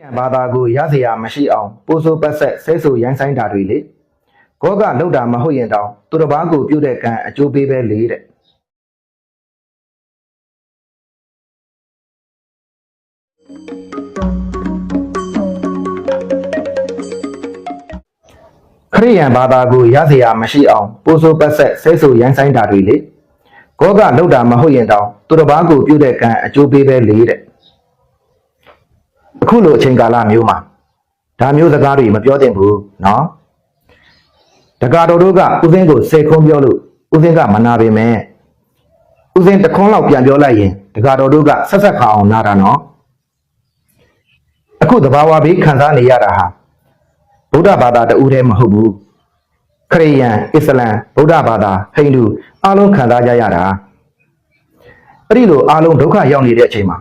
ရန်ဘာသာကိုရစရာမရှိအောင်ပိုးဆိုးပတ်ဆက်ဆဲဆူရိုင်းဆိုင်တာတွေလေကောကလောက်တာမဟုတ်ရင်တောင်သူတစ်ပါးကိုပြုတ်တဲ့ကံအကျိုးပေးပဲလေတဲ့ခရိယန်ဘာသာကိုရစရာမရှိအောင်ပိုးဆိုးပတ်ဆက်ဆဲဆူရိုင်းဆိုင်တာတွေလေကောကလောက်တာမဟုတ်ရင်တောင်သူတစ်ပါးကိုပြုတ်တဲ့ကံအကျိုးပေးပဲလေတဲ့ အခုလိုအချိန်ကာလမျိုးမှာဒါမျိုးစကားတွေမပြောသင့်ဘူးเนาะတကာတော်တို့ကဥစဉ်ကိုစေခွန်းပြောလို့ဥစဉ်ကမနာပေမဲ့ဥစဉ်တခွန်းလောက်ပြန်ပြောလိုက်ရင်တကာတော်တို့ကဆက်ဆက်ခါအောင်နာတာเนาะအခုတဘာဝဘေးခံစားနေရတာဟာဗုဒ္ဓဘာသာတူတည်းမဟုတ်ဘူးခရိယန်အစ္စလမ်ဗုဒ္ဓဘာသာဟိန္ဒူအားလုံးခံစားကြရတာအဲ့ဒီလိုအားလုံးဒုက္ခရောက်နေတဲ့အချိန်မှာ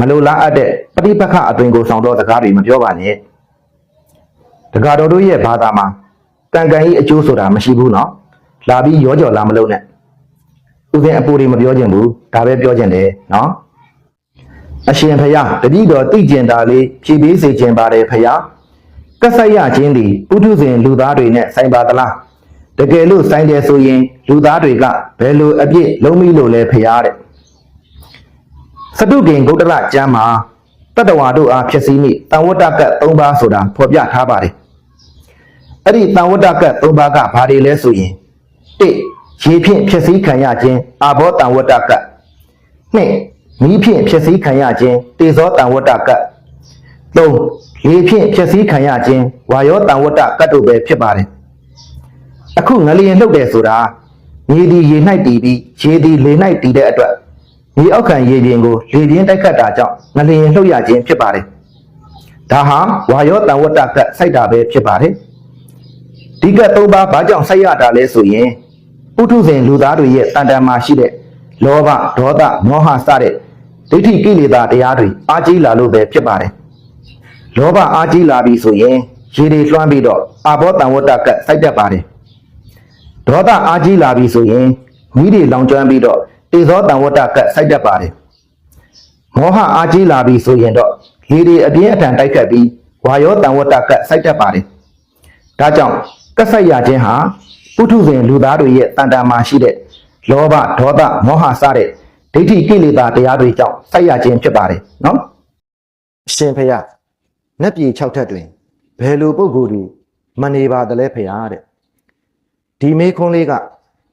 မလိုလားအပ်တဲ့ပฏิပက္ခအသွင်ကိုဆောင်သောစကားတွေမပြောပါနဲ့တကာတော်တို့ရဲ့ဘာသာမှာကံကံဤအကျိုးဆိုတာမရှိဘူးနော်လာပြီးရောကြော်လာမလို့နဲ့ဥစဉ်အပူတွေမပြောခြင်းဘူးဒါပဲပြောခြင်းတယ်နော်အရှင်ဖယားတတိတော်သိကျင်တာလေးဖြည့်ပေးစေခြင်းပါတယ်ဖယားကဆတ်ရခြင်းသည်ပုထုဇဉ်လူသားတွေနဲ့ဆိုင်ပါသလားတကယ်လို့ဆိုင်တယ်ဆိုရင် လူသားတွေကဘယ်လိုအပြစ်လုံးမိလို့လဲဖယားတဲ့ စတုကင်ဂုတ်တရကျမ်းမှာတတ္တဝါတို့အားဖြစ်စည်းမိတန်ဝတ္တကတ်၃ပါးဆိုတာဖော်ပြထားပါတယ်။အဲ့ဒီတန်ဝတ္တကတ်၃ပါးကဘာတွေလဲဆိုရင်၁ရေဖြင့်ဖြစ်စည်းခံရခြင်းအာဘောတန်ဝတ္တကတ်၂မီးဖြင့်ဖြစ်စည်းခံရခြင်းတေဇောတန်ဝတ္တကတ်၃လေဖြင့်ဖြစ်စည်းခံရခြင်းဝါယောတန်ဝတ္တကတ်တို့ပဲဖြစ်ပါတယ်။အခုငလျင်လှုပ်တယ်ဆိုတာမြေဒီရေ၌တည်ပြီးရေဒီလေ၌တည်တဲ့အတွက် မြေအောက်ခံရေပြင်ကိုလေပြင်းတိုက်ခတ်တာကြောင့်ငလျင်လှုပ်ရခြင်းဖြစ်ပါတယ်။ဒါဟာဝါယောတန်ဝတ္တကတ်စိုက်တာပဲဖြစ်ပါတယ်။ဒီကတ်သုံးပါးဘာကြောင့်စိုက်ရတာလဲဆိုရင်ပုထုဇဉ်လူသားတွေရဲ့တန်တန်မှာရှိတဲ့လောဘဒေါသမောဟစတဲ့ဒိဋ္ဌိကိလေသာတရားတွေအားကြီးလာလို့ပဲဖြစ်ပါတယ်။လောဘအားကြီးလာပြီဆိုရင်ရေတွေလွှမ်းပြီးတော့အာဘောတန်ဝတ္တကတ်စိုက်တတ်ပါတယ်။ဒေါသအားကြီးလာပြီဆိုရင်မိတွေလောင်ကျွမ်းပြီးတော့ တေဇောတံဝတ္တကတ်စိုက်တတ်ပါတယ်မောဟအားကြီးလာပြီဆိုရင်တော့လေတွေအပြင်းအထန်တိုက်ခတ်ပြီးဝါယောတံဝတ္တကတ်စိုက်တတ်ပါတယ်ဒါကြောင့်ကတ်ဆိုင်ရခြင်းဟာပုထုဇဉ်လူသားတွေရဲ့တန်တန်မှာရှိတဲ့လောဘဒေါသမောဟစတဲ့ဒိဋ္ဌိကိလေသာတရားတွေကြောင့်စိုက်ရခြင်းဖြစ်ပါတယ်နော်အရှင်ဖေယနတ်ပြည်6ထက်တွင်ဘယ်လိုပုံကိုယ်တွေမနေပါသလဲဖေယတဲ့ဒီမေးခွန်းလေးက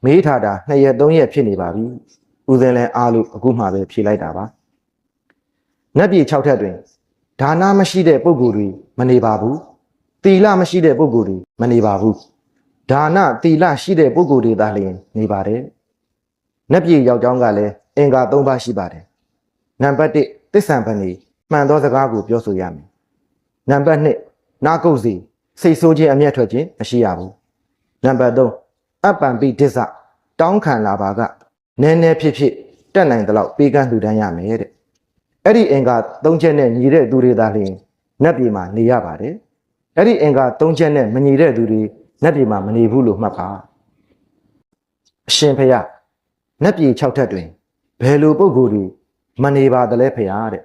မေးထားတာ2ရက်3ရက်ဖြစ်နေပါပြီ ဦးစင်းလဲအားလို့အခုမှပဲဖြေလိုက်တာပါနတ်ပြည်6ထက်တွင်ဒါနမရှိတဲ့ပုံကိုယ်တွေမနေပါဘူးတီလမရှိတဲ့ပုံကိုယ်တွေမနေပါဘူးဒါနတီလရှိတဲ့ပုံကိုယ်တွေသာလျှင်နေပါတယ်နတ်ပြည်ယောက်ျောင်းကလည်းအင်္ဂါ3ပါးရှိပါတယ်နံပါတ်1တစ္ဆံပဏီမှန်သောစကားကိုပြောဆိုရမယ်နံပါတ်2နာကုတ်စီစိတ်ဆိုးခြင်းအမျက်ထွက်ခြင်းမရှိရဘူးနံပါတ်3အပ္ပံပိဒစ္ဆတောင်းခံလာပါက နည်းနည်းဖြစ်ဖြစ်တက်နိုင်တဲ့လောက်ပေးကမ်းလှူဒန်းရမယ်တဲ့အဲ့ဒီအင်္ဂါ၃ချက်နဲ့ညီတဲ့သူတွေသာလျှင်နတ်ပြည်မှာနေရပါတယ်အဲ့ဒီအင်္ဂါ၃ချက်နဲ့မညီတဲ့သူတွေနတ်ပြည်မှာမနေဘူးလို့မှတ်ပါအရှင်ဖေယနတ်ပြည်၆ထက်တွင်ဘယ်လိုပုံကိုယ်တွေမနေပါသလဲဖေယတဲ့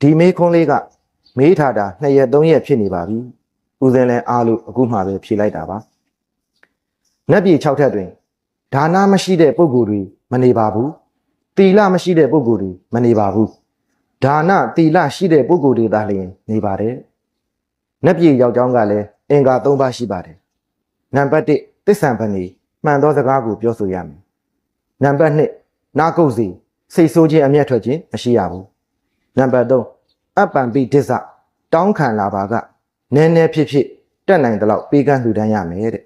ဒီမေးခွန်းလေးကမေးထားတာ2ရက်3ရက်ဖြစ်နေပါပြီဦးစင်းလဲအားလို့အခုမှပဲဖြေလိုက်တာပါနတ်ပြည်6ထက်တွင် ဒါနမရှိတဲ့ပုဂ္ဂိုလ်တွေမနေပါဘူးတီလမရှိတဲ့ပုဂ္ဂိုလ်တွေမနေပါဘူးဒါနတီလရှိတဲ့ပုဂ္ဂိုလ်တွေသာလျှင်နေပါတယ်နတ်ပြည်ယောက်ျောင်းကလည်းအင်္ဂါ၃ပါးရှိပါတယ်နံပါတ်1တစ္ဆံပဏီမှန်သောစကားကိုပြောဆိုရမယ်နံပါတ်2နာကုတ်စီစိတ်ဆိုးခြင်းအမျက်ထွက်ခြင်းမရှိရဘူးနံပါတ်3အပ္ပံပိဒစ္ဆတောင်းခံလာပါကနည်းနည်းဖြစ်ဖြစ်တက်နိုင်တဲ့လောက်ပေးကမ်းလှူဒန်းရမယ်တဲ့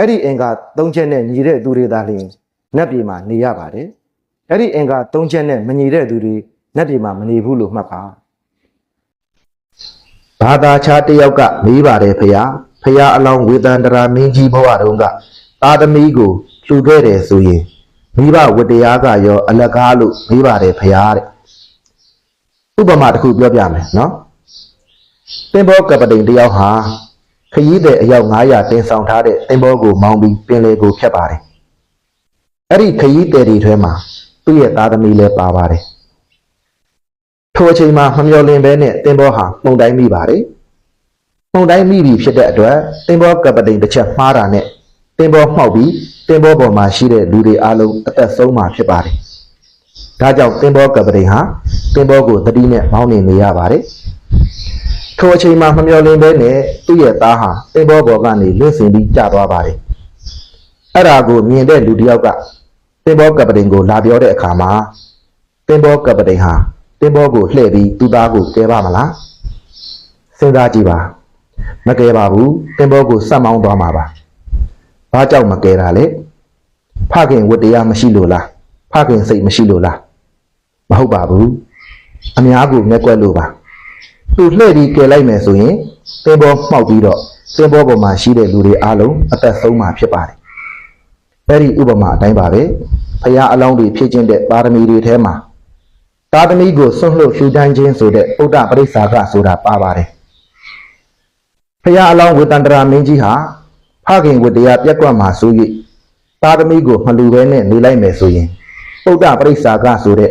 အဲ့ဒီအင်္ဂါ၃ချက်နဲ့ညီတဲ့သူတွေသာလျှင်နတ်ပြည်မှာနေရပါတယ်အဲ့ဒီအင်္ဂါ၃ချက်နဲ့မညီတဲ့သူတွေနတ်ပြည်မှာမနေဘူးလို့မှတ်ပါဘာသာခြားတစ်ယောက်ကမေးပါတယ်ဖယားဖယားအလောင်းဝေဒန္တရာမင်းကြီးဘဝတုန်းကသာသမီကိုလှူခဲ့တယ်ဆိုရင်မိဘဝတ္တရားကရောအလကားလို့မေးပါတယ်ဖယားတဲ့ဥပမာတစ်ခုပြောပြမယ်နော်သင်္ဘောကပတိန်တယောက်ဟာ ခရီးသည်အယောက်900တင်ဆောင်ထားတဲ့သင်္ဘောကိုမောင်းပြီးပင်လယ်ကိုဖြတ်ပါတယ်။အဲ့ဒီခရီးသည်တွေထဲမှာသူ့ရဲ့သားသမီးလည်းပါပါတယ်။ထထိုအချိန်မှာမမျော်လင့်ဘဲနဲ့တင်ဘောဟာမှုန်တိုင်းမိပါတယ်မှုန်တိုင်းမိပြီဖြစ်တဲ့အတွက်တင်ဘောကပတိန်တစ်ချက်မှားတာနဲ့တင်ဘောမှောက်ပြီးတင်ဘောပေါ်မှာရှိတဲ့လူတွေအလုံးအသက်ဆုံးမှာဖြစ်ပါတယ်ဒါကြောင့်တင်ဘောကပတိန်ဟာတင်ဘောကိုတတိနဲ့မောင်းနေနေရပါတယ် ထိုအချိန်မှာမမျော်လင့်ဘဲနဲ့သူ့ရဲ့သားဟာတင်ဘောပေါ်ကနေလွင့်စင်ပြီးကျသွားပါတယ်အဲ့ဒါကိုမြင်တဲ့လူတစ်ယောက်ကတင်ဘောကပတိန်ကိုလာပြောတဲ့အခါမှာတင်ဘောကပတိန်ဟာတင်ဘောကိုလှည့်ပြီးသူ့သားကိုကဲပါမလားစဉ်းစားကြည့်ပါမကဲပါဘူးတင်ဘောကိုစက်မောင်းသွားမှာပါဘာကြောင့်မကဲတာလဲဖခင်ဝတ္တရားမရှိလို့လားဖခင်စိတ်မရှိလို့လားမဟုတ်ပါဘူးအများကိုငက်ကွက်လို့ပါ သူလှည့်ပြီးကဲလိုက်မယ်ဆိုရင်တင်ဘောမှောက်ပြီးတော့တင်ဘောပေါ်မှာရှိတဲ့လူတွေအားလုံးအသက်ဆုံးမှာဖြစ်ပါတယ်အဲ့ဒီဥပမာအတိုင်းပါပဲဖရာအလောင်းတွေဖြစ်ခြင်းတဲ့ပါရမီတွေထဲမှာသားသမီးကိုဆွန့်လွတ်ဖြူတန်းခြင်းဆိုတဲ့ဥဒ္ဒပရိစ္ဆာကဆိုတာပါပါတယ်။ဖရာအလောင်းဝေတန္တရာမင်းကြီးဟာဖခင်ဝတ္တရားပြက်ကွက်မှာဆို၍သားသမီးကိုမလူဘဲနဲ့နေလိုက်မယ်ဆိုရင်ဥဒ္ဒပရိစ္ဆာကဆိုတဲ့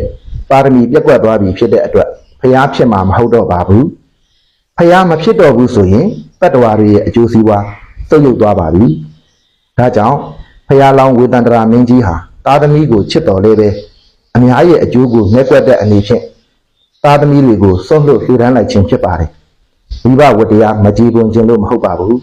ပါရမီပြက်ကွက်သွားပြီဖြစ်တဲ့အတွက် ဖရာဖြစ်မှာမဟုတ်တော့ပါဘူး။ဖရာမဖြစ်တော့ဘူးဆိုရင်တတ္တဝါတွေရဲ့အကျိုးစီးပွားစုပ်ယုပ်သွားပါပြီ။ဒါကြောင့်ဖရာလောင်းဝေတန္တရာမင်းကြီးဟာသားသမီးကိုချစ်တော်လဲပဲအများရဲ့အကျိုးကိုနှက်ကွက်တဲ့အနေဖြင့်သားသမီးတွေကိုစွန့်လွတ်လှူဒန်းလိုက်ခြင်းဖြစ်ပါတယ်။မိဘဝတ္တရားမကြည်ပွန်ခြင်းလို့မဟုတ်ပါဘူး